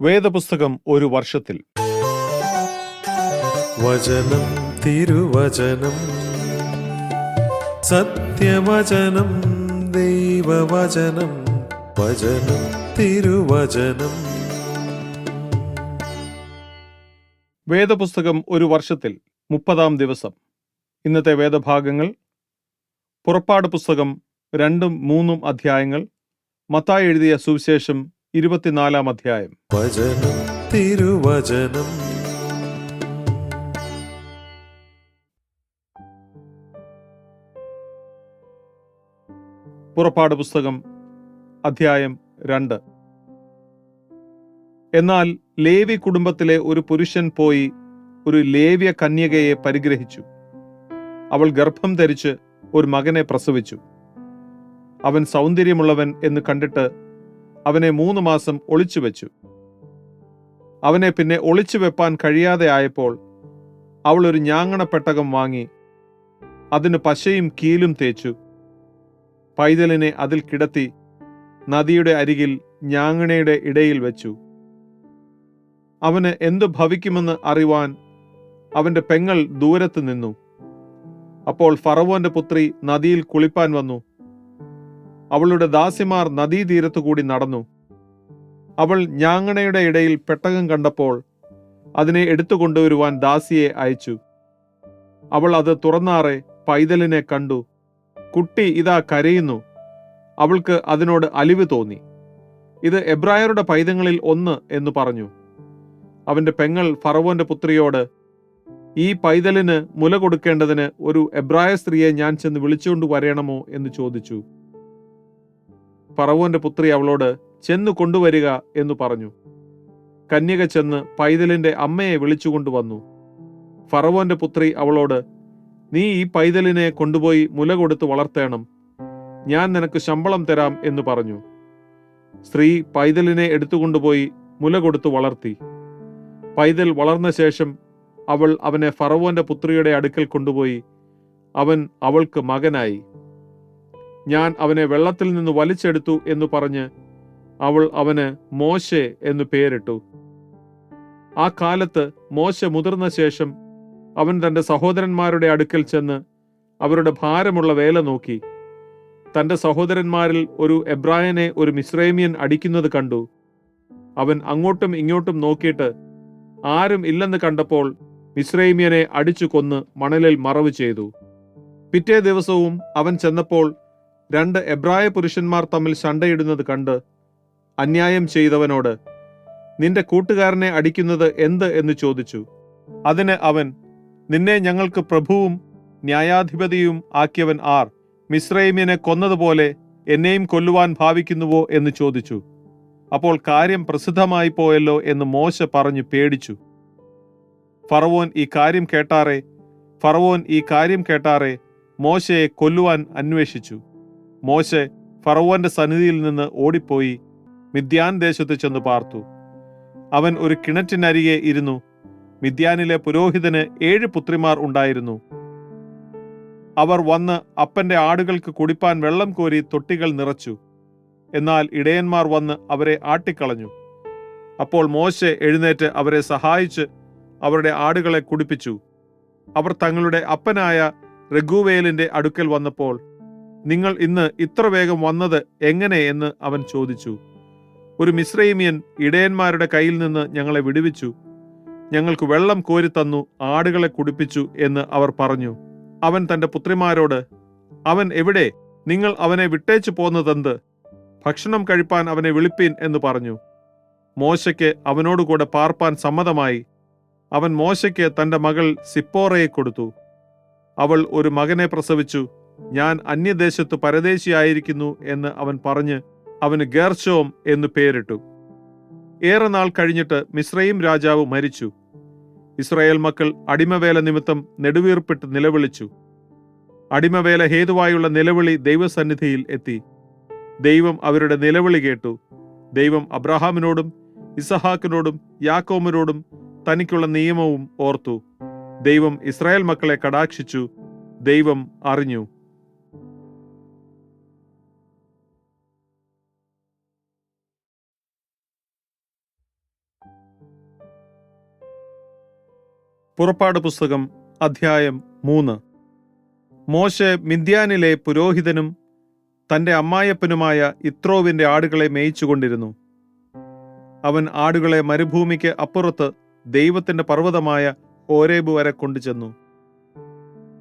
വേദപുസ്തകം ഒരു വർഷത്തിൽ. വചനം തിരുവചനം സത്യവചനം ദൈവവചനം വചനം തിരുവചനം. വേദപുസ്തകം ഒരു വർഷത്തിൽ മുപ്പതാം ദിവസം. ഇന്നത്തെ വേദഭാഗങ്ങൾ പുറപ്പാട് പുസ്തകം രണ്ടും മൂന്നും അധ്യായങ്ങൾ മത്തായി എഴുതിയ സുവിശേഷം ഇരുപത്തിനാലാം അധ്യായം. വചനം തിരുവചനം. പുറപ്പാട് പുസ്തകം അധ്യായം രണ്ട്. എന്നാൽ ലേവി കുടുംബത്തിലെ ഒരു പുരുഷൻ പോയി ഒരു ലേവ്യ കന്യകയെ പരിഗ്രഹിച്ചു. അവൾ ഗർഭം ധരിച്ച് ഒരു മകനെ പ്രസവിച്ചു. അവൻ സൗന്ദര്യമുള്ളവൻ എന്ന് കണ്ടിട്ട് അവനെ മൂന്ന് മാസം ഒളിച്ചു വെച്ചു അവനെ പിന്നെ ഒളിച്ചു വെപ്പാൻ കഴിയാതെ ആയപ്പോൾ അവൾ ഒരു ഞാങ്ങണ പെട്ടകം വാങ്ങി അതിന് പശയും കീലും തേച്ചു. പൈതലിനെ അതിൽ കിടത്തി നദിയുടെ അരികിൽ ഞാങ്ങണയുടെ ഇടയിൽ വെച്ചു. അവന് എന്തു ഭവിക്കുമെന്ന് അറിവാൻ അവന്റെ പെങ്ങൾ ദൂരത്ത് നിന്നു. അപ്പോൾ ഫറവോന്റെ പുത്രി നദിയിൽ കുളിപ്പാൻ വന്നു. അവളുടെ ദാസിമാർ നദീതീരത്തു കൂടി നടന്നു. അവൾ ഞാങ്ങണയുടെ ഇടയിൽ പെട്ടകം കണ്ടപ്പോൾ അതിനെ എടുത്തു കൊണ്ടുവരുവാൻ ദാസിയെ അയച്ചു. അവൾ അത് തുറന്നാറെ പൈതലിനെ കണ്ടു. കുട്ടി ഇതാ കരയുന്നു. അവൾക്ക് അതിനോട് അലിവ് തോന്നി. ഇത് എബ്രായരുടെ പൈതങ്ങളിൽ ഒന്ന് എന്ന് പറഞ്ഞു. അവന്റെ പെങ്ങൾ ഫറവോന്റെ പുത്രിയോട് ഈ പൈതലിന് മുല കൊടുക്കേണ്ടതിന് ഒരു എബ്രായ സ്ത്രീയെ ഞാൻ ചെന്ന് വിളിച്ചുകൊണ്ട് വരേണമോ? എന്ന് ചോദിച്ചു. ഫറവോന്റെ പുത്രി അവളോട് ചെന്നു കൊണ്ടുവരിക എന്ന് പറഞ്ഞു. കന്യക ചെന്ന് പൈതലിന്റെ അമ്മയെ വിളിച്ചുകൊണ്ടുവന്നു ഫറവോന്റെ പുത്രി അവളോട് നീ ഈ പൈതലിനെ കൊണ്ടുപോയി മുല കൊടുത്ത് വളർത്തേണം. ഞാൻ നിനക്ക് ശമ്പളം തരാം എന്ന് പറഞ്ഞു. സ്ത്രീ പൈതലിനെ എടുത്തുകൊണ്ടുപോയി മുല കൊടുത്തു വളർത്തി. പൈതൽ വളർന്ന ശേഷം അവൾ അവനെ ഫറവോന്റെ പുത്രിയുടെ അടുക്കൽ കൊണ്ടുപോയി. അവൻ അവൾക്ക് മകനായി. ഞാൻ അവനെ വെള്ളത്തിൽ നിന്ന് വലിച്ചെടുത്തു എന്ന് പറഞ്ഞ് അവൾ അവന് മോശെ എന്ന് പേരിട്ടു. ആ കാലത്ത് മോശ മുതിർന്ന ശേഷം അവൻ തന്റെ സഹോദരന്മാരുടെ അടുക്കൽ ചെന്ന് അവരുടെ ഭാരമുള്ള വേല നോക്കി. തന്റെ സഹോദരന്മാരിൽ ഒരു എബ്രായനെ ഒരു മിശ്രൈമിയൻ അടിക്കുന്നത് കണ്ടു. അവൻ അങ്ങോട്ടും ഇങ്ങോട്ടും നോക്കിയിട്ട് ആരും ഇല്ലെന്ന് കണ്ടപ്പോൾ മിശ്രൈമിയനെ അടിച്ചു കൊന്ന് മണലിൽ മറവ് ചെയ്തു. പിറ്റേ ദിവസവും അവൻ ചെന്നപ്പോൾ രണ്ട് എബ്രായ പുരുഷന്മാർ തമ്മിൽ ശണ്ടയിടുന്നത് കണ്ട് അന്യായം ചെയ്തവനോട് നിന്റെ കൂട്ടുകാരനെ അടിക്കുന്നത് എന്ത്? എന്ന് ചോദിച്ചു. അതിന് അവൻ നിന്നെ ഞങ്ങൾക്ക് പ്രഭുവും ന്യായാധിപതിയും ആക്കിയവൻ ആർ? മിശ്രൈമ്യനെ കൊന്നതുപോലെ എന്നെയും കൊല്ലുവാൻ ഭാവിക്കുന്നുവോ? എന്ന് ചോദിച്ചു. അപ്പോൾ കാര്യം പ്രസിദ്ധമായി പോയല്ലോ എന്ന് മോശ പറഞ്ഞു പേടിച്ചു. ഫറവോൻ ഈ കാര്യം കേട്ടാറെ ഫറവോൻ ഈ കാര്യം കേട്ടാറെ മോശയെ കൊല്ലുവാൻ അന്വേഷിച്ചു. മോശെ ഫറവോന്റെ സന്നിധിയിൽ നിന്ന് ഓടിപ്പോയി മിദ്യാൻ ദേശത്ത് ചെന്ന് പാർത്തു. അവൻ ഒരു കിണറ്റിനരികെ ഇരുന്നു. മിദ്യാനിലെ പുരോഹിതന് ഏഴ് പുത്രിമാർ ഉണ്ടായിരുന്നു. അവർ വന്ന് അപ്പന്റെ ആടുകൾക്ക് കുടിപ്പാൻ വെള്ളം കോരി തൊട്ടികൾ നിറച്ചു. എന്നാൽ ഇടയന്മാർ വന്ന് അവരെ ആട്ടിക്കളഞ്ഞു. അപ്പോൾ മോശെ എഴുന്നേറ്റ് അവരെ സഹായിച്ച് അവരുടെ ആടുകളെ കുടിപ്പിച്ചു. അവർ തങ്ങളുടെ അപ്പനായ രഘുവേലിന്റെ അടുക്കൽ വന്നപ്പോൾ നിങ്ങൾ ഇന്ന് ഇത്ര വേഗം വന്നത് എങ്ങനെ എന്ന് അവൻ ചോദിച്ചു. ഒരു മിശ്രൈമിയൻ ഇടയന്മാരുടെ കയ്യിൽ നിന്ന് ഞങ്ങളെ വിടുവിച്ചു. ഞങ്ങൾക്ക് വെള്ളം കോരി തന്നു ആടുകളെ കുടിപ്പിച്ചു എന്ന് അവർ പറഞ്ഞു. അവൻ തന്റെ പുത്രിമാരോട് അവൻ എവിടെ? നിങ്ങൾ അവനെ വിട്ടേച്ചു പോന്നതെന്ത്? ഭക്ഷണം കഴിപ്പാൻ അവനെ വിളിപ്പീൻ എന്ന് പറഞ്ഞു. മോശയ്ക്ക് അവനോടുകൂടെ പാർപ്പാൻ സമ്മതമായി. അവൻ മോശയ്ക്ക് തന്റെ മകൾ സിപ്പോറയെ കൊടുത്തു. അവൾ ഒരു മകനെ പ്രസവിച്ചു. ഞാൻ അന്യദേശത്ത് പരദേശിയായിരിക്കുന്നു എന്ന് അവൻ പറഞ്ഞ് അവന് ഗേർഷോം എന്ന് പേരിട്ടു. ഏറെ നാൾ കഴിഞ്ഞിട്ട് മിശ്രയും രാജാവ് മരിച്ചു. ഇസ്രായേൽ മക്കൾ അടിമവേല നിമിത്തം നെടുവീർപ്പിട്ട് നിലവിളിച്ചു. അടിമവേല ഹേതുവായുള്ള നിലവിളി ദൈവസന്നിധിയിൽ എത്തി. ദൈവം അവരുടെ നിലവിളി കേട്ടു. ദൈവം അബ്രഹാമിനോടും ഇസഹാക്കിനോടും യാക്കോമിനോടും തനിക്കുള്ള നിയമവും ഓർത്തു. ദൈവം ഇസ്രായേൽ മക്കളെ കടാക്ഷിച്ചു. ദൈവം അറിഞ്ഞു. പുറപ്പാട് പുസ്തകം അധ്യായം മൂന്ന്. മോശെ മിന്ത്യാനിലെ പുരോഹിതനും തന്റെ അമ്മായപ്പനുമായ ഇത്രോവിന്റെ ആടുകളെ മേയിച്ചുകൊണ്ടിരുന്നു. അവൻ ആടുകളെ മരുഭൂമിക്ക് അപ്പുറത്ത് ദൈവത്തിന്റെ പർവതമായ ഓരേബ് വരെ കൊണ്ടുചെന്നു.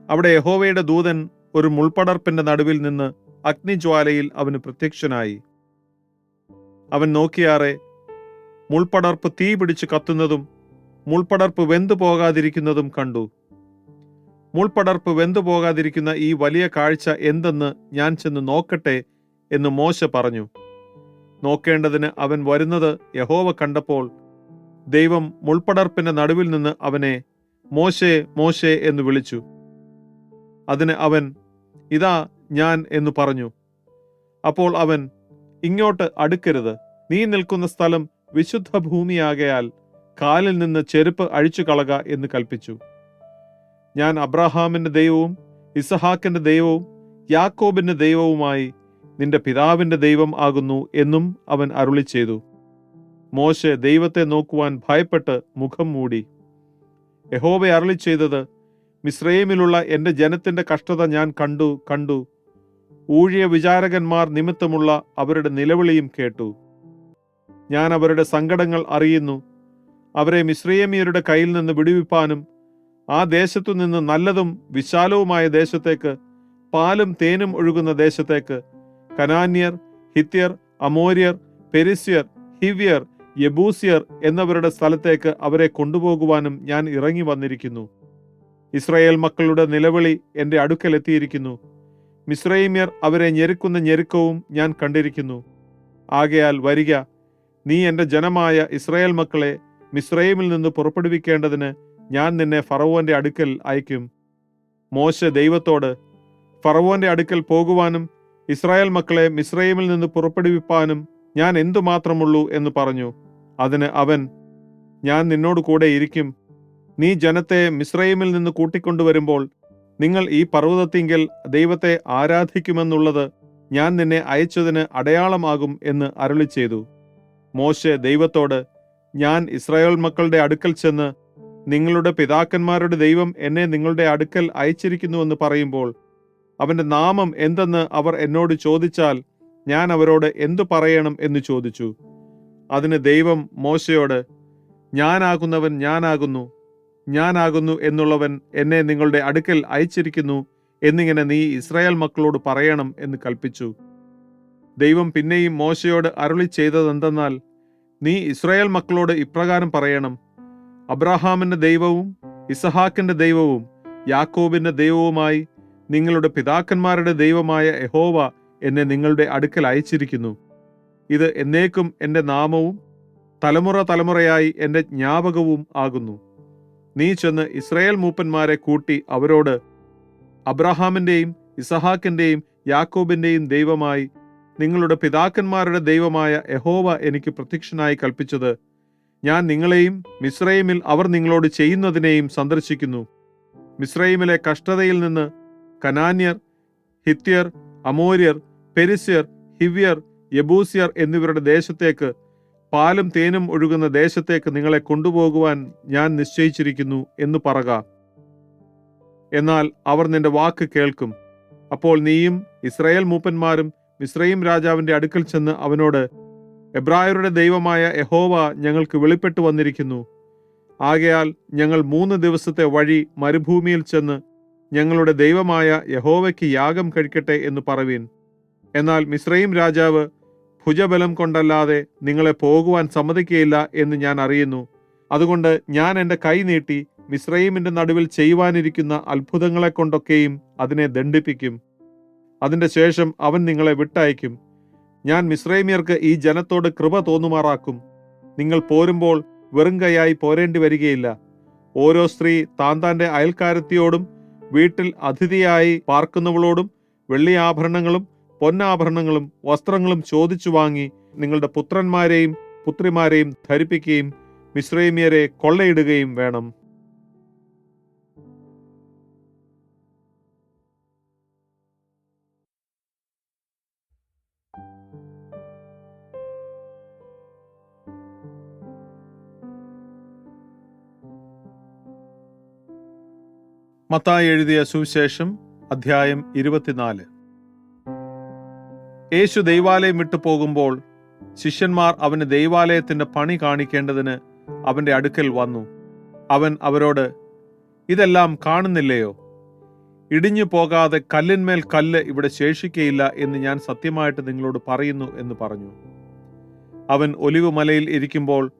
അവിടെ യഹോവയുടെ ദൂതൻ ഒരു മുൾപടർപ്പിന്റെ നടുവിൽ നിന്ന് അഗ്നിജ്വാലയിൽ അവന് പ്രത്യക്ഷനായി. അവൻ നോക്കിയാറെ മുൾപടർപ്പ് തീ പിടിച്ച് കത്തുന്നതും മുൾപ്പടർപ്പ് വെന്തു പോകാതിരിക്കുന്നതും കണ്ടു. മുൾപ്പടർപ്പ് വെന്തു പോകാതിരിക്കുന്ന ഈ വലിയ കാഴ്ച എന്തെന്ന് ഞാൻ ചെന്ന് നോക്കട്ടെ എന്ന് മോശ പറഞ്ഞു. നോക്കേണ്ടതിന് അവൻ വരുന്നത് യഹോവ കണ്ടപ്പോൾ ദൈവം മുൾപ്പടർപ്പിന്റെ നടുവിൽ നിന്ന് അവനെ മോശേ മോശേ എന്ന് വിളിച്ചു. അതിന് അവൻ ഇതാ ഞാൻ എന്നു പറഞ്ഞു. അപ്പോൾ അവൻ ഇങ്ങോട്ട് അടുക്കരുത്. നീ നിൽക്കുന്ന സ്ഥലം വിശുദ്ധ ഭൂമിയാകയാൽ കാലിൽ നിന്ന് ചെരുപ്പ് അഴിച്ചു കളക എന്ന് കൽപ്പിച്ചു. ഞാൻ അബ്രഹാമിന്റെ ദൈവവും ഇസഹാക്കിന്റെ ദൈവവും യാക്കോബിന്റെ ദൈവവുമായി നിന്റെ പിതാവിന്റെ ദൈവം ആകുന്നു എന്നും അവൻ അരുളി ചെയ്തു. മോശെ ദൈവത്തെ നോക്കുവാൻ ഭയപ്പെട്ട് മുഖം മൂടി. യഹോബെ അരളി ചെയ്തത് മിസ്രൈമിലുള്ള എന്റെ ജനത്തിന്റെ കഷ്ടത ഞാൻ കണ്ടു കണ്ടു. ഊഴിയ വിചാരകന്മാർ നിമിത്തമുള്ള അവരുടെ നിലവിളിയും കേട്ടു. ഞാൻ അവരുടെ സങ്കടങ്ങൾ അറിയുന്നു അവരെ മിശ്രയമിയരുടെ കയ്യിൽ നിന്ന് വിടുവിപ്പാനും ആ ദേശത്തു നിന്ന് നല്ലതും വിശാലവുമായ ദേശത്തേക്ക് പാലും തേനും ഒഴുകുന്ന ദേശത്തേക്ക് കനാന്യർ ഹിത്യർ അമോര്യർ പെരിസ്യർ ഹിവ്യർ യബൂസിയർ എന്നവരുടെ സ്ഥലത്തേക്ക് അവരെ കൊണ്ടുപോകുവാനും ഞാൻ ഇറങ്ങി വന്നിരിക്കുന്നു. ഇസ്രായേൽ മക്കളുടെ നിലവിളി എന്റെ അടുക്കലെത്തിയിരിക്കുന്നു മിശ്രൈമ്യർ അവരെ ഞെരുക്കുന്ന ഞെരുക്കവും ഞാൻ കണ്ടിരിക്കുന്നു. ആകയാൽ വരിക നീ എന്റെ ജനമായ ഇസ്രായേൽ മക്കളെ മിസ്രൈമിൽ നിന്ന് പുറപ്പെടുവിക്കേണ്ടതിന് ഞാൻ നിന്നെ ഫറവോന്റെ അടുക്കൽ അയക്കും മോശ ദൈവത്തോട് ഫറവോന്റെ അടുക്കൽ പോകുവാനും ഇസ്രായേൽ മക്കളെ മിസ്രൈമിൽ നിന്ന് പുറപ്പെടുവിപ്പാനും ഞാൻ എന്തുമാത്രമുള്ളൂ എന്ന് പറഞ്ഞു. അതിന് അവൻ ഞാൻ നിന്നോട് കൂടെ ഇരിക്കും. നീ ജനത്തെ മിസ്രൈമിൽ നിന്ന് കൂട്ടിക്കൊണ്ടുവരുമ്പോൾ നിങ്ങൾ ഈ പർവതത്തിങ്കിൽ ദൈവത്തെ ആരാധിക്കുമെന്നുള്ളത് ഞാൻ നിന്നെ അയച്ചതിന് അടയാളമാകും എന്ന് അരുളി ചെയ്തു മോശെ ദൈവത്തോട് ഞാൻ ഇസ്രായേൽ മക്കളുടെ അടുക്കൽ ചെന്ന് നിങ്ങളുടെ പിതാക്കന്മാരുടെ ദൈവം എന്നെ നിങ്ങളുടെ അടുക്കൽ അയച്ചിരിക്കുന്നുവെന്ന് പറയുമ്പോൾ അവന്റെ നാമം എന്തെന്ന് അവർ എന്നോട് ചോദിച്ചാൽ ഞാൻ അവരോട് എന്തു പറയണം എന്ന് ചോദിച്ചു. അതിന് ദൈവം മോശയോട് ഞാനാകുന്നവൻ ഞാനാകുന്നു ഞാനാകുന്നു എന്നുള്ളവൻ എന്നെ നിങ്ങളുടെ അടുക്കൽ അയച്ചിരിക്കുന്നു എന്നിങ്ങനെ നീ ഇസ്രായേൽ മക്കളോട് പറയണം എന്ന് കൽപ്പിച്ചു ദൈവം പിന്നെയും മോശയോട് അരുളി ചെയ്തതെന്തെന്നാൽ നീ ഇസ്രായേൽ മക്കളോട് ഇപ്രകാരം പറയണം. അബ്രഹാമിന്റെ ദൈവവും ഇസഹാക്കിന്റെ ദൈവവും യാക്കോബിന്റെ ദൈവവുമായി നിങ്ങളുടെ പിതാക്കന്മാരുടെ ദൈവമായ എഹോവ എന്നെ നിങ്ങളുടെ അടുക്കൽ അയച്ചിരിക്കുന്നു. ഇത് എന്നേക്കും എന്റെ നാമവും തലമുറ തലമുറയായി എന്റെ ജ്ഞാപകവും ആകുന്നു. നീ ചെന്ന് ഇസ്രായേൽ മൂപ്പന്മാരെ കൂട്ടി അവരോട് അബ്രഹാമിന്റെയും ഇസഹാക്കിന്റെയും യാക്കോബിന്റെയും ദൈവമായി നിങ്ങളുടെ പിതാക്കന്മാരുടെ ദൈവമായ യഹോവ എനിക്ക് പ്രത്യക്ഷനായി കൽപ്പിച്ചത് ഞാൻ നിങ്ങളെയും മിസ്രൈമിൽ അവർ നിങ്ങളോട് ചെയ്യുന്നതിനെയും സന്ദർശിക്കുന്നു. മിസ്രൈമിലെ കഷ്ടതയിൽ നിന്ന് കനാന്യർ ഹിത്യർ അമോര്യർ പെരിസ്യർ ഹിവ്യർ യബൂസ്യർ എന്നിവരുടെ ദേശത്തേക്ക് പാലും തേനും ഒഴുകുന്ന ദേശത്തേക്ക് നിങ്ങളെ കൊണ്ടുപോകുവാൻ ഞാൻ നിശ്ചയിച്ചിരിക്കുന്നു എന്ന് പറക. എന്നാൽ അവർ നിന്റെ വാക്ക് കേൾക്കും. അപ്പോൾ നീയും ഇസ്രായേൽ മൂപ്പന്മാരും മിസ്രൈം രാജാവിന്റെ അടുക്കൽ ചെന്ന് അവനോട് എബ്രായരുടെ ദൈവമായ യഹോവ ഞങ്ങൾക്ക് വെളിപ്പെട്ടു വന്നിരിക്കുന്നു. ആകയാൽ ഞങ്ങൾ മൂന്ന് ദിവസത്തെ വഴി മരുഭൂമിയിൽ ചെന്ന് ഞങ്ങളുടെ ദൈവമായ യഹോവയ്ക്ക് യാഗം കഴിക്കട്ടെ എന്ന് പറവീൻ. എന്നാൽ മിസ്രൈം രാജാവ് ഭുജബലം കൊണ്ടല്ലാതെ നിങ്ങളെ പോകുവാൻ സമ്മതിക്കയില്ല എന്ന് ഞാൻ അറിയുന്നു. അതുകൊണ്ട് ഞാൻ എന്റെ കൈ നീട്ടി മിസ്രൈമിന്റെ നടുവിൽ ചെയ്യുവാനിരിക്കുന്ന അത്ഭുതങ്ങളെ കൊണ്ടൊക്കെയും അതിനെ ദണ്ഡിപ്പിക്കും. അതിന്റെ ശേഷം അവൻ നിങ്ങളെ വിട്ടയക്കും. ഞാൻ മിശ്രൈമിയർക്ക് ഈ ജനത്തോട് കൃപ തോന്നുമാറാക്കും. നിങ്ങൾ പോരുമ്പോൾ വെറും കൈയായി പോരേണ്ടി വരികയില്ല. ഓരോ സ്ത്രീ താൻ താന്റെ അയൽക്കാരത്തിയോടും വീട്ടിൽ അതിഥിയായി പാർക്കുന്നവളോടും വെള്ളി ആഭരണങ്ങളും പൊന്നാഭരണങ്ങളും വസ്ത്രങ്ങളും ചോദിച്ചു വാങ്ങി നിങ്ങളുടെ പുത്രന്മാരെയും പുത്രിമാരെയും ധരിപ്പിക്കുകയും മിശ്രൈമ്യരെ കൊള്ളയിടുകയും വേണം. മത്തായി എഴുതിയ സുവിശേഷം അധ്യായം ഇരുപത്തിനാല്. യേശു ദൈവാലയം വിട്ടു പോകുമ്പോൾ ശിഷ്യന്മാർ അവന് ദൈവാലയത്തിന്റെ പണി കാണിക്കേണ്ടതിന് അവന്റെ അടുക്കൽ വന്നു. അവൻ അവരോട് ഇതെല്ലാം കാണുന്നില്ലയോ? ഇടിഞ്ഞു പോകാതെ കല്ലിന്മേൽ കല്ല് ഇവിടെ ശേഷിക്കയില്ല എന്ന് ഞാൻ സത്യമായിട്ട് നിങ്ങളോട് പറയുന്നു എന്ന് പറഞ്ഞു. അവൻ ഒലിവ് മലയിൽ ഇരിക്കുമ്പോൾ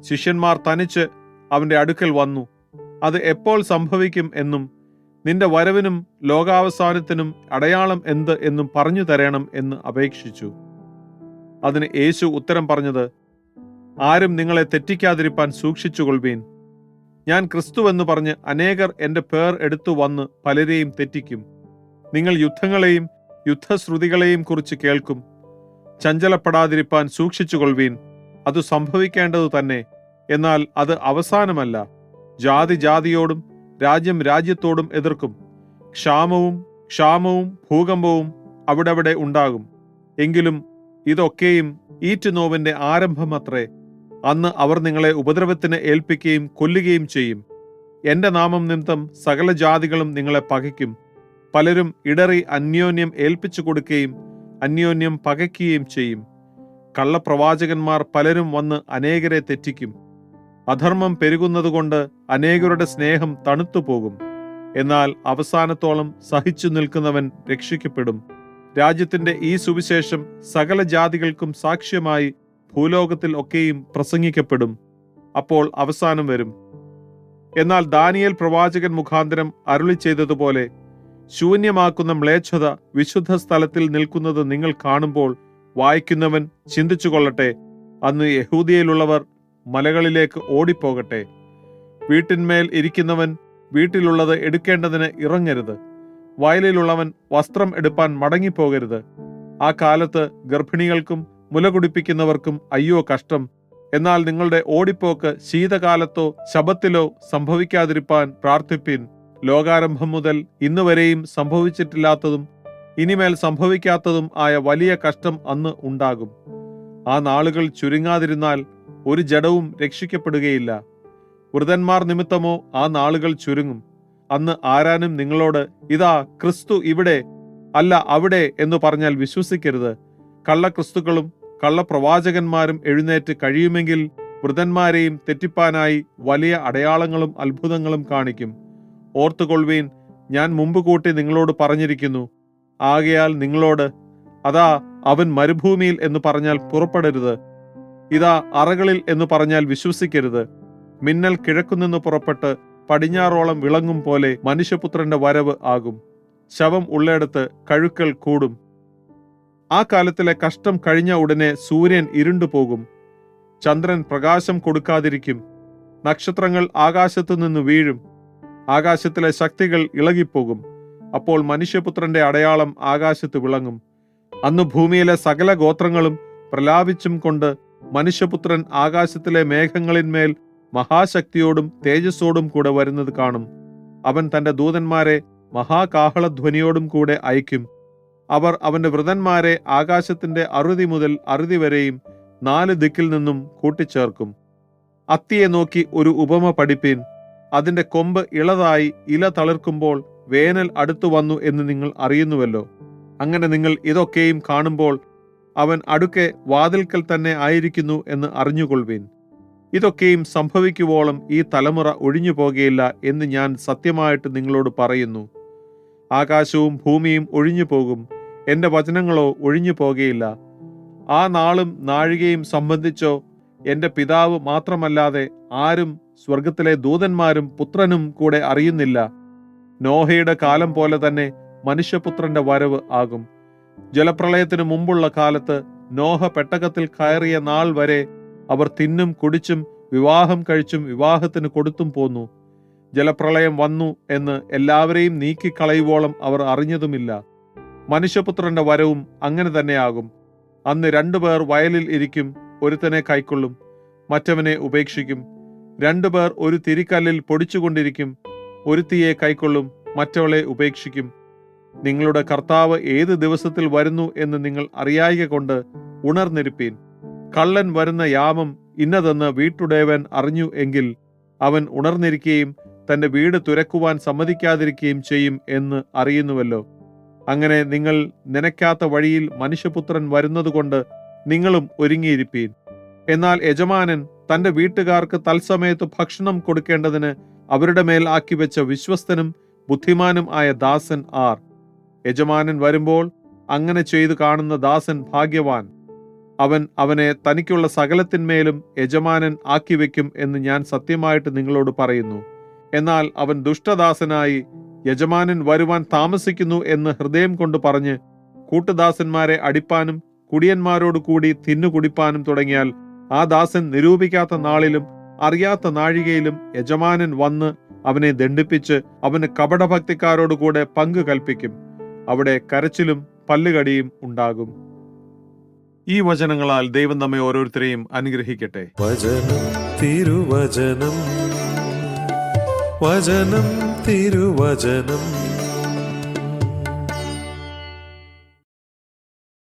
ശിഷ്യന്മാർ തനിച്ച് അവന്റെ അടുക്കൽ വന്നു. അത് എപ്പോൾ സംഭവിക്കും എന്നും നിന്റെ വരവിനും ലോകാവസാനത്തിനും അടയാളം എന്ത് എന്നും പറഞ്ഞു തരണം എന്ന് അപേക്ഷിച്ചു. അതിന് യേശു ഉത്തരം പറഞ്ഞത് ആരും നിങ്ങളെ തെറ്റിക്കാതിരിപ്പാൻ സൂക്ഷിച്ചുകൊള്ളുവീൻ ഞാൻ ക്രിസ്തുവെന്ന് പറഞ്ഞ് അനേകർ എന്റെ പേർ എടുത്തു വന്ന് പലരെയും തെറ്റിക്കും. നിങ്ങൾ യുദ്ധങ്ങളെയും യുദ്ധശ്രുതികളെയും കുറിച്ച് കേൾക്കും. ചഞ്ചലപ്പെടാതിരിപ്പാൻ സൂക്ഷിച്ചുകൊള്ളുവീൻ അത് സംഭവിക്കേണ്ടതു തന്നെ എന്നാൽ അത് അവസാനമല്ല. ജാതി ജാതിയോടും രാജ്യം രാജ്യത്തോടും എതിർക്കും. ക്ഷാമവും ക്ഷാമവും ഭൂകമ്പവും അവിടവിടെ ഉണ്ടാകും. എങ്കിലും ഇതൊക്കെയും ഈറ്റുനോവിന്റെ ആരംഭമത്രേ. അന്ന് അവർ നിങ്ങളെ ഉപദ്രവത്തിന് ഏൽപ്പിക്കുകയും കൊല്ലുകയും ചെയ്യും. എന്റെ നാമം നിമിത്തം സകല ജാതികളും നിങ്ങളെ പകയ്ക്കും. പലരും ഇടറി അന്യോന്യം ഏൽപ്പിച്ചു കൊടുക്കുകയും അന്യോന്യം പകയ്ക്കുകയും ചെയ്യും. കള്ളപ്രവാചകന്മാർ പലരും വന്ന് അനേകരെ തെറ്റിക്കും. അധർമ്മം പെരുകുന്നതുകൊണ്ട് അനേകരുടെ സ്നേഹം തണുത്തുപോകും. എന്നാൽ അവസാനത്തോളം സഹിച്ചു നിൽക്കുന്നവൻ രക്ഷിക്കപ്പെടും. രാജ്യത്തിന്റെ ഈ സുവിശേഷം സകല ജാതികൾക്കും സാക്ഷ്യമായി ഭൂലോകത്തിൽ ഒക്കെയും പ്രസംഗിക്കപ്പെടും. അപ്പോൾ അവസാനം വരും. എന്നാൽ ദാനിയേൽ പ്രവാചകൻ മുഖാന്തരം അരുളി ചെയ്തതുപോലെ ശൂന്യമാക്കുന്ന മ്ലേച്ഛത വിശുദ്ധ സ്ഥലത്തിൽ നിൽക്കുന്നത് നിങ്ങൾ കാണുമ്പോൾ വായിക്കുന്നവൻ ചിന്തിച്ചു കൊള്ളട്ടെ അന്ന് യഹൂദിയയിലുള്ളവർ മലകളിലേക്ക് ഓടിപ്പോകട്ടെ. വീട്ടിന്മേൽ ഇരിക്കുന്നവൻ വീട്ടിലുള്ളത് എടുക്കേണ്ടതിന് ഇറങ്ങരുത്. വയലിലുള്ളവൻ വസ്ത്രം എടുപ്പാൻ മടങ്ങിപ്പോകരുത്. ആ കാലത്ത് ഗർഭിണികൾക്കും മുല കുടിപ്പിക്കുന്നവർക്കും അയ്യോ കഷ്ടം. എന്നാൽ നിങ്ങളുടെ ഓടിപ്പോക്ക് ശീതകാലത്തോ ശബത്തിലോ സംഭവിക്കാതിരിപ്പാൻ പ്രാർത്ഥിപ്പിൻ. ലോകാരംഭം മുതൽ ഇന്നുവരെയും സംഭവിച്ചിട്ടില്ലാത്തതും ഇനിമേൽ സംഭവിക്കാത്തതും ആയ വലിയ കഷ്ടം അന്ന് ഉണ്ടാകും. ആ നാളുകൾ ചുരുങ്ങാതിരുന്നാൽ ഒരു ജഡവും രക്ഷിക്കപ്പെടുകയില്ല. വൃതന്മാർ നിമിത്തമോ ആ നാളുകൾ ചുരുങ്ങും. അന്ന് ആരാനും നിങ്ങളോട് ഇതാ ക്രിസ്തു ഇവിടെ അല്ല അവിടെ എന്ന് പറഞ്ഞാൽ വിശ്വസിക്കരുത്. കള്ളക്രിസ്തുക്കളും കള്ളപ്രവാചകന്മാരും എഴുന്നേറ്റ് കഴിയുമെങ്കിൽ വൃതന്മാരെയും തെറ്റിപ്പാനായി വലിയ അടയാളങ്ങളും അത്ഭുതങ്ങളും കാണിക്കും. ഓർത്തുകൊള്ളുവീൻ ഞാൻ മുമ്പ് കൂട്ടി നിങ്ങളോട് പറഞ്ഞിരിക്കുന്നു. ആകയാൽ നിങ്ങളോട് അതാ അവൻ മരുഭൂമിയിൽ എന്ന് പറഞ്ഞാൽ പുറപ്പെടരുത്. ഇതാ അറകളിൽ എന്ന് പറഞ്ഞാൽ വിശ്വസിക്കരുത്. മിന്നൽ കിഴക്കുനിന്ന് പുറപ്പെട്ട് പടിഞ്ഞാറോളം വിളങ്ങും പോലെ മനുഷ്യപുത്രന്റെ വരവ് ആകും. ശവം ഉള്ളിടത്ത് കഴുക്കൽ കൂടും. ആ കാലത്തിലെ കഷ്ടം കഴിഞ്ഞ ഉടനെ സൂര്യൻ ഇരുണ്ടുപോകും ചന്ദ്രൻ പ്രകാശം കൊടുക്കാതിരിക്കും. നക്ഷത്രങ്ങൾ ആകാശത്തു നിന്ന് വീഴും. ആകാശത്തിലെ ശക്തികൾ ഇളകിപ്പോകും. അപ്പോൾ മനുഷ്യപുത്രന്റെ അടയാളം ആകാശത്ത് വിളങ്ങും. അന്ന് ഭൂമിയിലെ സകല ഗോത്രങ്ങളും പ്രലാപിച്ചും കൊണ്ട് മനുഷ്യപുത്രൻ ആകാശത്തിലെ മേഘങ്ങളിന്മേൽ മഹാശക്തിയോടും തേജസ്സോടും കൂടെ വരുന്നത് കാണും. അവൻ തന്റെ ദൂതന്മാരെ മഹാകാഹളധ്വനിയോടും കൂടെ അയക്കും അവർ അവന്റെ വൃതന്മാരെ ആകാശത്തിന്റെ അറുതി മുതൽ അറുതി വരെയും നാല് ദിക്കിൽ നിന്നും കൂട്ടിച്ചേർക്കും. അത്തിയെ നോക്കി ഒരു ഉപമ പഠിപ്പീൻ. അതിന്റെ കൊമ്പ് ഇളതായി ഇല തളിർക്കുമ്പോൾ വേനൽ അടുത്തു വന്നു എന്ന് നിങ്ങൾ അറിയുന്നുവല്ലോ. അങ്ങനെ നിങ്ങൾ ഇതൊക്കെയും കാണുമ്പോൾ അവൻ അടുക്കെ വാതിൽക്കൽ തന്നെ ആയിരിക്കുന്നു എന്ന് അറിഞ്ഞുകൊള്ളുവീൻ. ഇതൊക്കെയും സംഭവിക്കുവോളം ഈ തലമുറ ഒഴിഞ്ഞു പോകുകയില്ല എന്ന് ഞാൻ സത്യമായിട്ട് നിങ്ങളോട് പറയുന്നു. ആകാശവും ഭൂമിയും ഒഴിഞ്ഞു പോകും. എന്റെ വചനങ്ങളോ ഒഴിഞ്ഞു പോകുകയില്ല. ആ നാളും നാഴികയും സംബന്ധിച്ചോ എന്റെ പിതാവ് മാത്രമല്ലാതെ ആരും സ്വർഗത്തിലെ ദൂതന്മാരും പുത്രനും കൂടെ അറിയുന്നില്ല. നോഹയുടെ കാലം പോലെ തന്നെ മനുഷ്യപുത്രന്റെ വരവ് ആകും. ജലപ്രളയത്തിനു മുമ്പുള്ള കാലത്ത് നോഹ പെട്ടകത്തിൽ കയറിയ നാൾ വരെ അവർ തിന്നും കുടിച്ചും വിവാഹം കഴിച്ചും വിവാഹത്തിന് കൊടുത്തും പോന്നു. ജലപ്രളയം വന്നു എന്ന് എല്ലാവരെയും നീക്കിക്കളയുവോളം അവർ അറിഞ്ഞതുമില്ല. മനുഷ്യപുത്രന്റെ വരവും അങ്ങനെ തന്നെയാകും. അന്ന് രണ്ടുപേർ വയലിൽ ഇരിക്കും ഒരുത്തനെ കൈക്കൊള്ളും മറ്റവനെ ഉപേക്ഷിക്കും. രണ്ടുപേർ ഒരു തിരിക്കല്ലിൽ പൊടിച്ചുകൊണ്ടിരിക്കും ഒരുത്തിയെ കൈക്കൊള്ളും മറ്റവളെ ഉപേക്ഷിക്കും. നിങ്ങളുടെ കർത്താവ് ഏത് ദിവസത്തിൽ വരുന്നു എന്ന് നിങ്ങൾ അറിയായിക കൊണ്ട് ഉണർന്നിരുപ്പീൻ. കള്ളൻ വരുന്ന യാമം ഇന്നതെന്ന് വീട്ടുടേവൻ അറിഞ്ഞു എങ്കിൽ അവൻ ഉണർന്നിരിക്കുകയും തന്റെ വീട് തുരക്കുവാൻ സമ്മതിക്കാതിരിക്കുകയും ചെയ്യും എന്ന് അറിയുന്നുവല്ലോ. അങ്ങനെ നിങ്ങൾ നനയ്ക്കാത്ത വഴിയിൽ മനുഷ്യപുത്രൻ വരുന്നതുകൊണ്ട് നിങ്ങളും ഒരുങ്ങിയിരിപ്പീൻ. എന്നാൽ യജമാനൻ തന്റെ വീട്ടുകാർക്ക് തത്സമയത്ത് ഭക്ഷണം കൊടുക്കേണ്ടതിന് അവരുടെ മേൽ ആക്കി വെച്ച വിശ്വസ്തനും ബുദ്ധിമാനും ആയ ദാസൻ ആർ. യജമാനൻ വരുമ്പോൾ അങ്ങനെ ചെയ്തു കാണുന്ന ദാസൻ ഭാഗ്യവാൻ. അവൻ അവനെ തനിക്കുള്ള സകലത്തിന്മേലും യജമാനൻ ആക്കി വെക്കും എന്ന് ഞാൻ സത്യമായിട്ട് നിങ്ങളോട് പറയുന്നു. എന്നാൽ അവൻ ദുഷ്ടദാസനായി യജമാനൻ വരുവാൻ താമസിക്കുന്നു എന്ന് ഹൃദയം കൊണ്ട് പറഞ്ഞ് കൂട്ടുദാസന്മാരെ അടിപ്പാനും കുടിയന്മാരോട് കൂടി തിന്നുകുടിപ്പാനും തുടങ്ങിയാൽ ആ ദാസൻ നിരൂപിക്കാത്ത നാളിലും അറിയാത്ത നാഴികയിലും യജമാനൻ വന്ന് അവനെ ദണ്ഡിപ്പിച്ച് അവന് കപടഭക്തിക്കാരോടുകൂടെ പങ്ക് കൽപ്പിക്കും. അവിടെ കരച്ചിലും പല്ലുകടിയും ഉണ്ടാകും. ഈ വചനങ്ങളാൽ ദൈവം നമ്മെ ഓരോരുത്തരെയും അനുഗ്രഹിക്കട്ടെ. വചനം തിരുവചനം. വചനം തിരുവചനം.